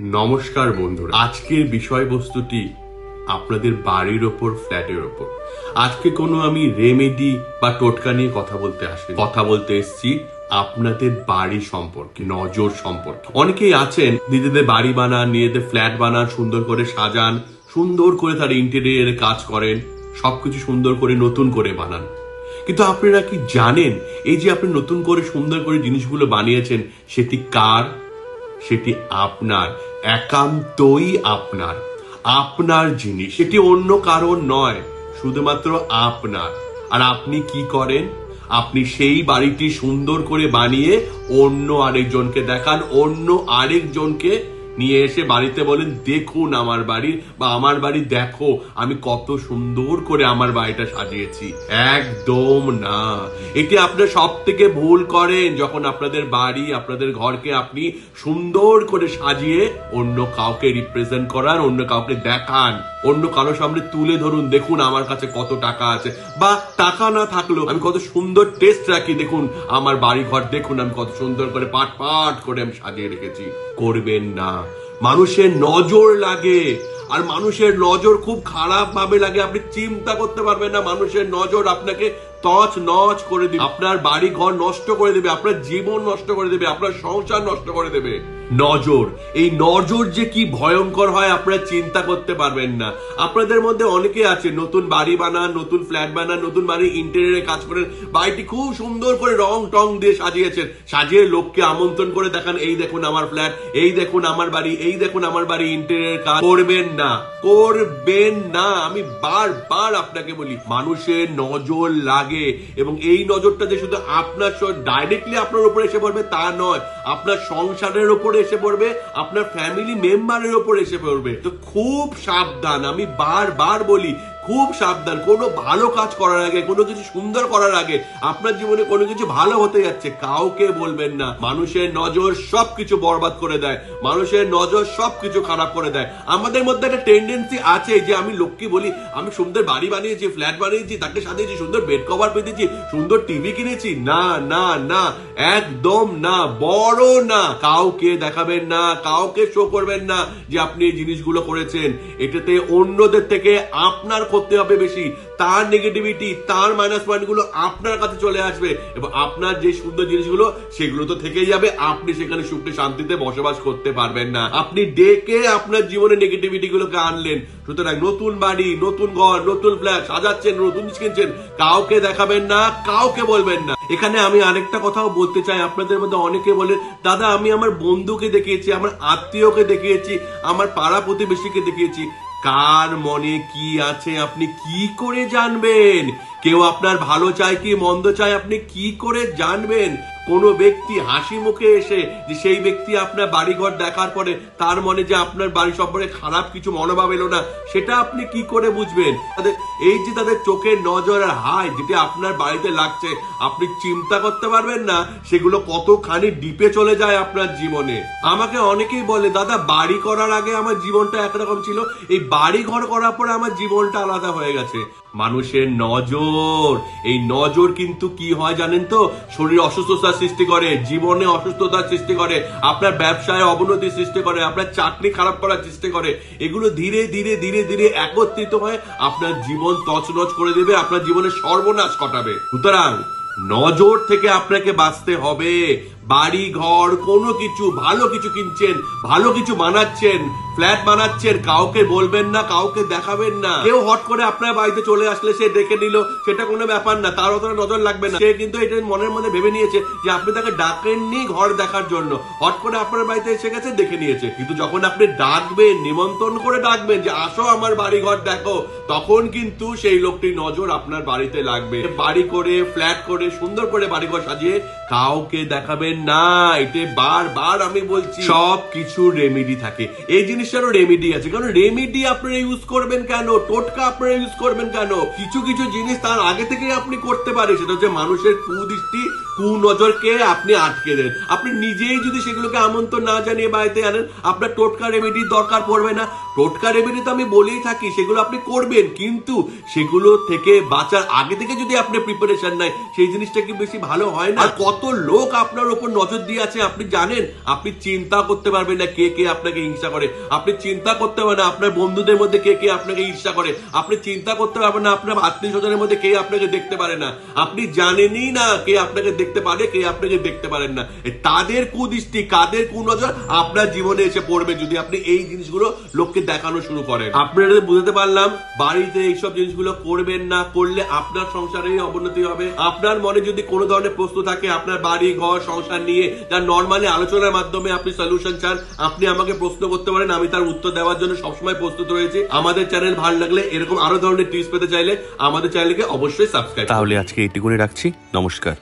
নমস্কার বন্ধুরা। আজকের বিষয়বস্তুটি আপনাদের বাড়ির ওপর, ফ্ল্যাটের ওপর। আজকে কোনো আমি রেমেডি বা টোটকা নিয়ে কথা বলতে আসি কথা বলতে এসেছি আপনাদের বাড়ি সম্পর্কে, নজর সম্পর্কে। অনেকেই আছেন, নিজেদের বাড়ি বানান, নিজেদের ফ্ল্যাট বানান, সুন্দর করে সাজান, সুন্দর করে তার ইন্টেরিয়ারে কাজ করেন, সবকিছু সুন্দর করে নতুন করে বানান। কিন্তু আপনারা কি জানেন, এই যে আপনি নতুন করে সুন্দর করে জিনিসগুলো বানিয়েছেন, সেটি কার? সেটি আপনার। একান্তই আপনার। আপনার জিনিস। এটি অন্য কারণ নয়, শুধুমাত্র আপনার। আর আপনি কি করেন? আপনি সেই বাড়িটি সুন্দর করে বানিয়ে অন্য আরেকজনকে দেখান, অন্য আরেকজনকে নিয়ে এসে বাড়িতে বলেন, দেখুন আমার বাড়ি বা আমার বাড়ি দেখো, আমি কত সুন্দর করে আমার বাড়িটা সাজিয়েছি। একদম না। এটি আপনার সব থেকে ভুল করেন, যখন আপনাদের বাড়ি, আপনাদের ঘরকে আপনি সুন্দর করে সাজিয়ে অন্য কাউকে রিপ্রেজেন্ট করান, অন্য কাউকে দেখান, অন্য কারও সামনে তুলে ধরুন, দেখুন আমার কাছে কত টাকা আছে। বা, টাকা না থাকলেও আমি কত সুন্দর টেস্ট রাখি, দেখুন আমার বাড়ি ঘর দেখুন আমি কত সুন্দর করে পাট পাট করে আমি সাজিয়ে রেখেছি। করবেন না। মানুষের নজর লাগে। আর মানুষের নজর খুব খারাপ ভাবে লাগে। আপনি চিন্তা করতে পারবেন না, মানুষের নজর আপনাকে তছ নচ করে দিবে। আপনার বাড়ি ঘর নষ্ট করে দেবে আপনার জীবন নষ্ট করে দেবে আপনার সংসার নষ্ট করে দেবে। নজর। এই নজর যে কি ভয়ঙ্কর হয় আপনারা চিন্তা করতে পারবেন না। আপনাদের মধ্যে অনেকে আছে নতুন বাড়ি বানান নতুন ফ্ল্যাট বানান নতুন বাড়ি ইন্টেরিয়ারে কাজ করেন। বাড়িটি খুব সুন্দর করে রং টং দিয়ে সাজিয়েছেন। সাজিয়ে লোককে আমন্ত্রণ করে দেখান এই দেখুন আমার ফ্ল্যাট এই দেখুন আমার বাড়ি এই দেখুন আমার বাড়ি ইন্টেরিয়ার কাজ করবেন না। করবেন না আমি বারবার আপনাকে বলি মানুষের নজর লাগে এবং এই নজরটা যে শুধু আপনার ডাইরেক্টলি আপনার উপরে এসে পড়বে তা নয়, আপনার সংসারের উপরে এসে পড়বে, আপনার ফ্যামিলি মেম্বারের উপর এসে পড়বে। তো খুব সাবধান, আমি বারবার বলি খুব সাবধান, কোনো ভালো কাজ করার আগে, কোনো কিছু সুন্দর করার আগে আপনার জীবনে কোনো কিছু ভালো হতে যাচ্ছে, কাউকে বলবেন না। মানুষের নজর সবকিছু বরবাদ করে দেয়, মানুষের নজর সবকিছু খারাপ করে দেয়। আমাদের মধ্যে একটা টেন্ডেন্সি আছে যে আমি লোককে বলি, আমি সুন্দর বাড়ি বানিয়েছি ফ্ল্যাট বানিয়েছি, তাকে সাজিয়েছি, সুন্দর বেড কভার পেতেছি, সুন্দর টিভি কিনেছি। না না না, একদম না, বড় না। কাউকে দেখাবেন না, কাউকে শো করবেন না যে আপনি এই জিনিসগুলো করেছেন। এটাতে অন্যদের থেকে আপনার করতে হবে বেশি। তার নেগেটিভিটি তার মাইনাস পয়েন্টগুলো আপনার কাছে চলে আসবে। এবং আপনার যে সুন্দর জিনিসগুলো, সেগুলো তো থেকেই যাবে। আপনি সেখানে সুখে শান্তিতে বসবাস করতে পারবেন না। আপনি ডেকে আপনার জীবনে নেগেটিভিটি গুলোকে আনলেন। সুতরাং নতুন বাড়ি, নতুন ঘর, নতুন ফ্ল্যাট সাজাচ্ছেন, নতুন জিনিস কিনছেন, কাউকে দেখাবেন না, কাউকে বলবেন না। এখানে আমি আরেকটা কথাও বলতে চাই। আপনাদের মধ্যে অনেকে বলে, দাদা, আমি আমার বন্ধুকে দেখিয়েছি, আমার আত্মীয়কে দেখিয়েছি, আমার পাড়া প্রতিবেশীকে দেখিয়েছি। কার মনে কি আছে? আপনি কি করে জানবেন? কেউ আপনার ভালো চায় কি মন্দ চায়? আপনি কি করে জানবেন? কোন ব্যক্তি হাসি মুখে এসে যে সেই ব্যক্তি আপনার বাড়িঘর দেখার পরে তার মনে যে আপনার বাড়ি সম্পর্কে খারাপ কিছু মনোভাব এলো না, সেটা আপনি কি করে বুঝবেন? তাদের, এই যে তাদের চোখের নজর আর হাই যেটা আপনার বাড়িতে লাগছে, আপনি চিন্তা করতে পারবেন না, সেগুলো কতখানি ডিপে চলে যায় আপনার জীবনে। আমাকে অনেকেই বলে, দাদা, বাড়ি করার আগে আমার জীবনটা একরকম ছিল, এই বাড়ি ঘর করার পরে আমার জীবনটা আলাদা হয়ে গেছে। মানুষের নজর। এই নজর কিন্তু কি হয় জানেন তো? শরীর অসুস্থতার সৃষ্টি করে, জীবনে অসুস্থতার সৃষ্টি করে, আপনার ব্যবসায় অবনতি সৃষ্টি করে, আপনার চাকরি খারাপ করার সৃষ্টি করে। এগুলো ধীরে ধীরে ধীরে ধীরে একত্রিত হয়ে আপনার জীবন তছনছ করে দেবে, আপনার জীবনে সর্বনাশ ঘটাবে। সুতরাং নজর থেকে আপনাকে বাঁচতে হবে। বাড়ি, ঘর, কোনো কিছু, ভালো কিছু কিনছেন, ভালো কিছু বানাচ্ছেন, ফ্ল্যাট বানাচ্ছেন, কাউকে বলবেন না, কাউকে দেখাবেন না। কেউ হট করে আপনার বাড়িতে চলে আসলে সে দেখে নিল, সেটা কোনো ব্যাপার না, তার অতটা নজর লাগবে না। সে কিন্তু এটা মনের মধ্যে ভেবে নিয়েছে যে আপনি তাকে ডাকেননি ঘর দেখার জন্য। হট করে আপনার বাড়িতে এসে গেছে দেখে নিয়েছে। কিন্তু যখন আপনি ডাকবেন, নিমন্ত্রণ করে ডাকবেন যে, আসো আমার বাড়ি ঘর দেখো, তখন কিন্তু সেই লোকটির নজর আপনার বাড়িতে লাগবে। বাড়ি করে, ফ্ল্যাট করে, সুন্দর করে বাড়ি ঘর সাজিয়ে কাউকে দেখাবেন না এতে বারবার আমি বলছি। সব কিছু রেমেডি থাকে। এই জিনিসটারও রেমেডি আছে। কারণ রেমেডি আপনারা ইউজ করবেন কেন? টোটকা আপনারা ইউজ করবেন কেন? কিছু কিছু জিনিস তার আগে থেকে আপনি করতে পারেন। সেটা হচ্ছে মানুষের কুদৃষ্টি কুনজরকে আপনি আটকে দেন। আপনি নিজেই যদি সেগুলোকে আমন্ত্রণ না জানিয়ে বাড়িতে আনেন আপনার টোটকা দরকার পড়বে না। টোটকা রেমেডি তো আমি বলেই থাকি সেগুলো আপনি করবেন। কিন্তু সেগুলো থেকে বাঁচার আগে থেকে যদি আপনি প্রিপারেশন নেয় সেই জিনিসটা কি বেশি ভালো হয় না? কত লোক আপনার উপর নজর দিয়ে আছে আপনি জানেন, আপনি চিন্তা করতে পারবেন না কে কে আপনাকে হিংসা করে। আপনি চিন্তা করতে পারবেন আপনার বন্ধুদের মধ্যে কে কে আপনাকে ঈর্ষা করে। আপনি চিন্তা করতে পারবেন না আপনার আত্মীয় স্বজনের মধ্যে কে আপনাকে দেখতে পারে না। আপনি জানেনই না কে আপনাকে দেখতে পারে, কে আপনাকে দেখতে পারেন না। তাদের কুদৃষ্টি, কাদের কুনজর, আপনার জীবনে এসে পড়বে যদি আপনি এই জিনিসগুলো লোককে দেখানো শুরু করেন। আপনারা বুঝতে পারলাম, বাড়িতে এইসব জিনিসগুলো করবেন না, করলে আপনার সংসারে অবনতি হবে। আপনার মনে যদি কোনো ধরনের প্রশ্ন থাকে, আপনার বাড়ি, ঘর, সংসার নিয়ে যা নর্মালি আলোচনার মাধ্যমে আপনি সলিউশন চান, আপনি আমাকে প্রশ্ন করতে পারেন, আমি তার উত্তর দেওয়ার জন্য সবসময় প্রস্তুত রয়েছি। আমাদের চ্যানেল ভালো লাগলে এরকম আরও ধরনের টিপস পেতে চাইলে আমাদের চ্যানেলকে অবশ্যই সাবস্ক্রাইব তাহলে আজকে এইটুকুনি রাখছি। নমস্কার।